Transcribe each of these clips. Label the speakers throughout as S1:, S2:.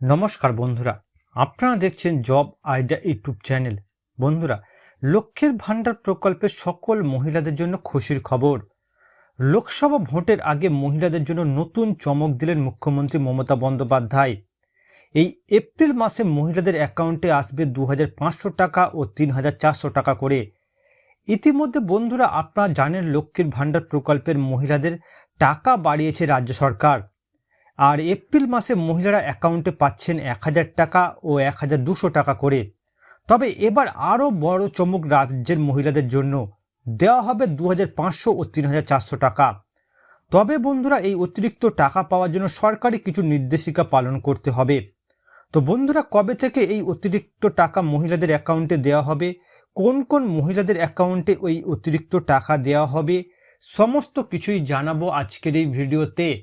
S1: নমস্কার বন্ধুরা, আপনারা দেখছেন জব আইডিয়া ইউটিউব চ্যানেল। বন্ধুরা, লক্ষ্মীর ভাণ্ডার প্রকল্পের সকল মহিলাদের জন্য খুশির খবর। লোকসভা ভোটের আগে মহিলাদের জন্য নতুন চমক দিলেন মুখ্যমন্ত্রী মমতা বন্দ্যোপাধ্যায়। এই এপ্রিল মাসে মহিলাদের অ্যাকাউন্টে আসবে দু হাজার পাঁচশো টাকা ও তিন হাজার চারশো টাকা করে। ইতিমধ্যে বন্ধুরা, আপনারা জানেন লক্ষ্মীর ভাণ্ডার প্রকল্পের মহিলাদের টাকা বাড়িয়েছে রাজ্য সরকার। আর এপ্রিল মাসে মহিলারা অ্যাকাউন্টে পাচ্ছেন এক হাজার টাকা ও এক হাজার দুশো টাকা করে। তবে এবার আরও বড় চমক রাজ্যের মহিলাদের জন্য। দেওয়া হবে দু হাজার পাঁচশো ও তিন হাজার চারশো টাকা। তবে বন্ধুরা, এই অতিরিক্ত টাকা পাওয়ার জন্য সরকারি কিছু নির্দেশিকা পালন করতে হবে। তো বন্ধুরা, কবে থেকে এই অতিরিক্ত টাকা মহিলাদের অ্যাকাউন্টে দেওয়া হবে? কোন কোন মহিলাদের অ্যাকাউন্টে ওই অতিরিক্ত টাকা দেওয়া হবে? সমস্ত কিছুই জানাব আজকের এই ভিডিওতে।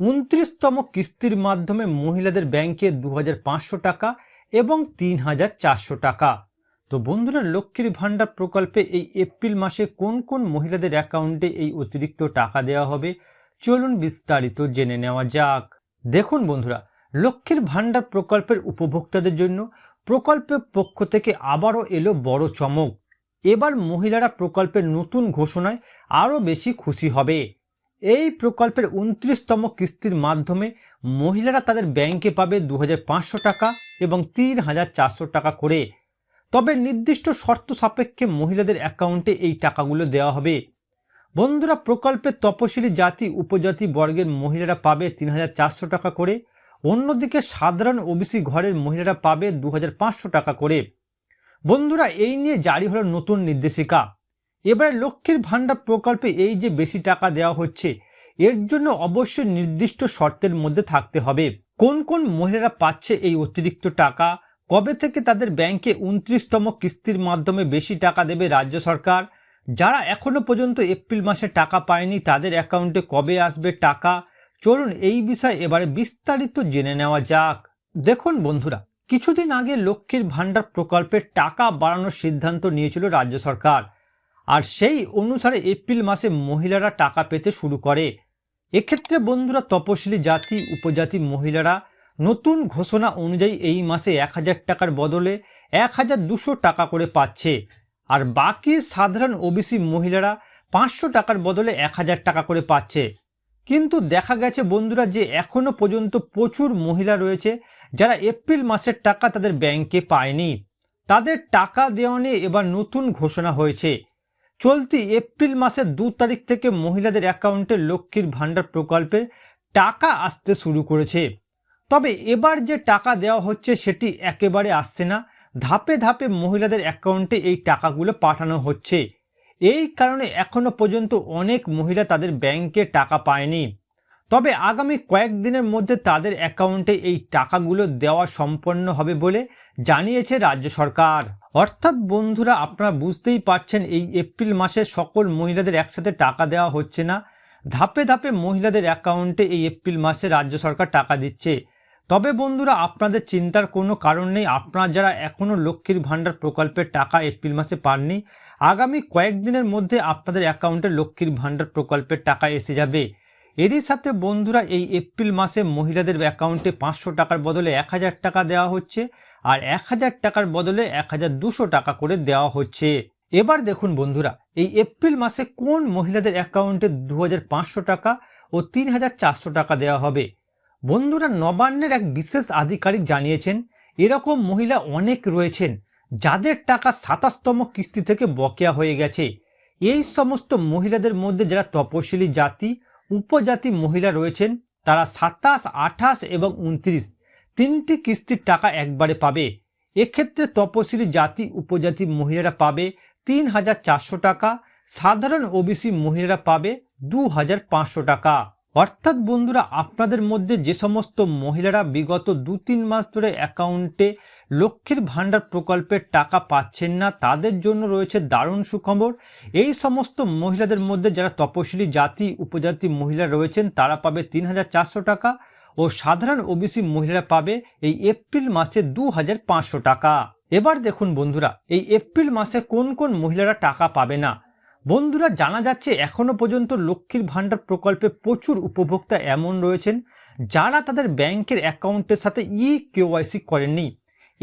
S1: উনত্রিশতম কিস্তির মাধ্যমে মহিলাদের ব্যাংকে দু হাজার পাঁচশো টাকা এবং তিন হাজার চারশো টাকা। তো বন্ধুরা, লক্ষ্মীর ভাণ্ডার প্রকল্পে এই এপ্রিল মাসে কোন কোন মহিলাদের অ্যাকাউন্টে এই অতিরিক্ত টাকা দেওয়া হবে, চলুন বিস্তারিত জেনে নেওয়া যাক। দেখুন বন্ধুরা, লক্ষ্মীর ভাণ্ডার প্রকল্পের উপভোক্তাদের জন্য প্রকল্পের পক্ষ থেকে আবারও এলো বড় চমক। এবার মহিলারা প্রকল্পের নতুন ঘোষণায় আরও বেশি খুশি হবে। এই প্রকল্পের উনত্রিশতম কিস্তির মাধ্যমে মহিলারা তাদের ব্যাংকে পাবে দু হাজার পাঁচশো টাকা এবং তিন হাজার চারশো টাকা করে। তবে নির্দিষ্ট শর্ত সাপেক্ষে মহিলাদের অ্যাকাউন্টে এই টাকাগুলো দেওয়া হবে। বন্ধুরা প্রকল্পের তপশিলি জাতি, উপজাতি বর্গের মহিলারা পাবে তিন হাজার চারশো টাকা করে। অন্যদিকে সাধারণ ওবিসি ঘরের মহিলারা পাবে দু হাজার পাঁচশো টাকা করে। বন্ধুরা, এই নিয়ে জারি হলো নতুন নির্দেশিকা। এবারে লক্ষ্মীর ভাণ্ডার প্রকল্পে এই যে বেশি টাকা দেওয়া হচ্ছে, এর জন্য অবশ্যই নির্দিষ্ট শর্তের মধ্যে থাকতে হবে। কোন কোন মহিলারা পাচ্ছে এই অতিরিক্ত টাকা? কবে থেকে তাদের ব্যাংকে উনত্রিশতম কিস্তির মাধ্যমে বেশি টাকা দেবে রাজ্য সরকার? যারা এখনও পর্যন্ত এপ্রিল মাসে টাকা পায়নি, তাদের অ্যাকাউন্টে কবে আসবে টাকা? চলুন এই বিষয়ে এবারে বিস্তারিত জেনে নেওয়া যাক। দেখুন বন্ধুরা, কিছুদিন আগে লক্ষ্মীর ভাণ্ডার প্রকল্পের টাকা বাড়ানোর সিদ্ধান্ত নিয়েছিল রাজ্য সরকার। আর সেই অনুসারে এপ্রিল মাসে মহিলারা টাকা পেতে শুরু করে। এক্ষেত্রে বন্ধুরা তপশিলি জাতি, উপজাতি মহিলারা নতুন ঘোষণা অনুযায়ী এই মাসে এক হাজার টাকার বদলে এক হাজার দুশো টাকা করে পাচ্ছে। আর বাকি সাধারণ ওবিসি মহিলারা পাঁচশো টাকার বদলে এক হাজার টাকা করে পাচ্ছে। কিন্তু দেখা গেছে বন্ধুরা যে এখনও পর্যন্ত প্রচুর মহিলা রয়েছে যারা এপ্রিল মাসের টাকা তাদের ব্যাংকে পায়নি। তাদের টাকা দেওয়া নিয়ে এবার নতুন ঘোষণা হয়েছে। চলতি এপ্রিল মাসের দু তারিখ থেকে মহিলাদের অ্যাকাউন্টে লক্ষ্মীর ভাণ্ডার প্রকল্পের টাকা আসতে শুরু করেছে। তবে এবার যে টাকা দেওয়া হচ্ছে সেটি একেবারে আসছে না। ধাপে ধাপে মহিলাদের অ্যাকাউন্টে এই টাকাগুলো পাঠানো হচ্ছে। এই কারণে এখনও পর্যন্ত অনেক মহিলা তাদের ব্যাংকে টাকা পায়নি। তবে আগামী কয়েকদিনের মধ্যে তাদের অ্যাকাউন্টে এই টাকাগুলো দেওয়া সম্পন্ন হবে বলে জানিয়েছে রাজ্য সরকার। অর্থাৎ বন্ধুরা, আপনারা বুঝতেই পারছেন, এই এপ্রিল মাসে সকল মহিলাদের একসাথে টাকা দেওয়া হচ্ছে না। ধাপে ধাপে মহিলাদের অ্যাকাউন্টে এই এপ্রিল মাসে রাজ্য সরকার টাকা দিচ্ছে। তবে বন্ধুরা, আপনাদের চিন্তার কোনো কারণ নেই। আপনারা যারা এখনও লক্ষ্মীর ভাণ্ডার প্রকল্পের টাকা এপ্রিল মাসে পাননি, আগামী কয়েকদিনের মধ্যে আপনাদের অ্যাকাউন্টে লক্ষ্মীর ভাণ্ডার প্রকল্পের টাকা এসে যাবে। এরই সাথে বন্ধুরা এই এপ্রিল মাসে মহিলাদের অ্যাকাউন্টে পাঁচশো টাকার বদলে এক হাজার টাকা দেওয়া হচ্ছে আর এক হাজার টাকার বদলে এক হাজার দুশো টাকা করে দেওয়া হচ্ছে। এবার দেখুন বন্ধুরা, এই এপ্রিল মাসে কোন মহিলাদের অ্যাকাউন্টে দু হাজার পাঁচশো টাকা ও তিন হাজার চারশো টাকা দেওয়া হবে? বন্ধুরা, নবান্নের এক বিশেষ আধিকারিক জানিয়েছেন, এরকম মহিলা অনেক রয়েছেন যাদের টাকা সাতাশতম কিস্তি থেকে বকেয়া হয়ে গেছে। এই সমস্ত মহিলাদের মধ্যে যারা তপশিলি জাতি উপজাতি মহিলা রয়েছেন, তারা সাতাশ, আঠাশ এবং উনত্রিশ। তিনটি কিস্তির টাকা একবারে পাবে। এক্ষেত্রে তপশিলি জাতি উপজাতি মহিলারা পাবে তিন হাজার চারশো টাকা, সাধারণ ওবিসি মহিলারা পাবে দু হাজার পাঁচশো টাকা। অর্থাৎ বন্ধুরা, আপনাদের মধ্যে যে সমস্ত মহিলারা বিগত দু তিন মাস ধরে অ্যাকাউন্টে লক্ষ্মীর ভাণ্ডার প্রকল্পের টাকা পাচ্ছেন না, তাদের জন্য রয়েছে দারুণ সুখবর। এই সমস্ত মহিলাদের মধ্যে যারা তপশিলি জাতি, উপজাতি মহিলা রয়েছেন, তারা পাবে তিন হাজার চারশো টাকা ও সাধারণ ওবিসি মহিলারা পাবে এই এপ্রিল মাসে দু হাজার পাঁচশো টাকা। এবার দেখুন বন্ধুরা, এই এপ্রিল মাসে কোন কোন মহিলারা টাকা পাবে না? বন্ধুরা, জানা যাচ্ছে এখনও পর্যন্ত লক্ষ্মীর ভাণ্ডার প্রকল্পে প্রচুর উপভোক্তা এমন রয়েছেন যারা তাদের ব্যাংকের অ্যাকাউন্টের সাথে ই কেওয়াইসি করেননি।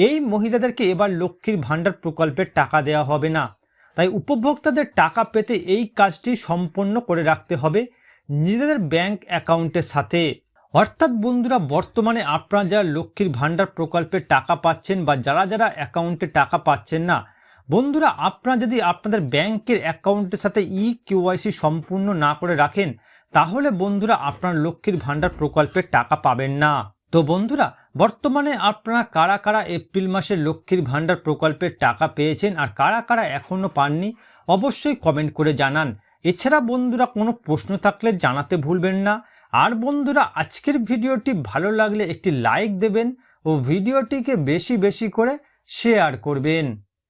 S1: এই মহিলাদেরকে এবার লক্ষ্মীর ভাণ্ডার প্রকল্পের টাকা দেওয়া হবে না। তাই উপভোক্তাদের টাকা পেতে এই কাজটি সম্পন্ন করে রাখতে হবে নিজেদের ব্যাংক অ্যাকাউন্টের সাথে। অর্থাৎ বন্ধুরা, বর্তমানে আপনারা যারা লক্ষ্মীর ভাণ্ডার প্রকল্পের টাকা পাচ্ছেন বা যারা যারা অ্যাকাউন্টে টাকা পাচ্ছেন না, বন্ধুরা, আপনারা যদি আপনাদের ব্যাংকের অ্যাকাউন্টের সাথে ই কেওয়াইসি সম্পূর্ণ না করে রাখেন, তাহলে বন্ধুরা, আপনার লক্ষ্মীর ভাণ্ডার প্রকল্পের টাকা পাবেন না। তো বন্ধুরা, বর্তমানে আপনারা কারা কারা এপ্রিল মাসে লক্ষ্মীর ভাণ্ডার প্রকল্পের টাকা পেয়েছেন আর কারা কারা এখনও পাননি, অবশ্যই কমেন্ট করে জানান। এছাড়া বন্ধুরা, কোনো প্রশ্ন থাকলে জানাতে ভুলবেন না। আর বন্ধুরা, আজকের ভিডিওটি ভালো লাগলে একটি লাইক দেবেন ও ভিডিওটিকে বেশি বেশি করে শেয়ার করবেন।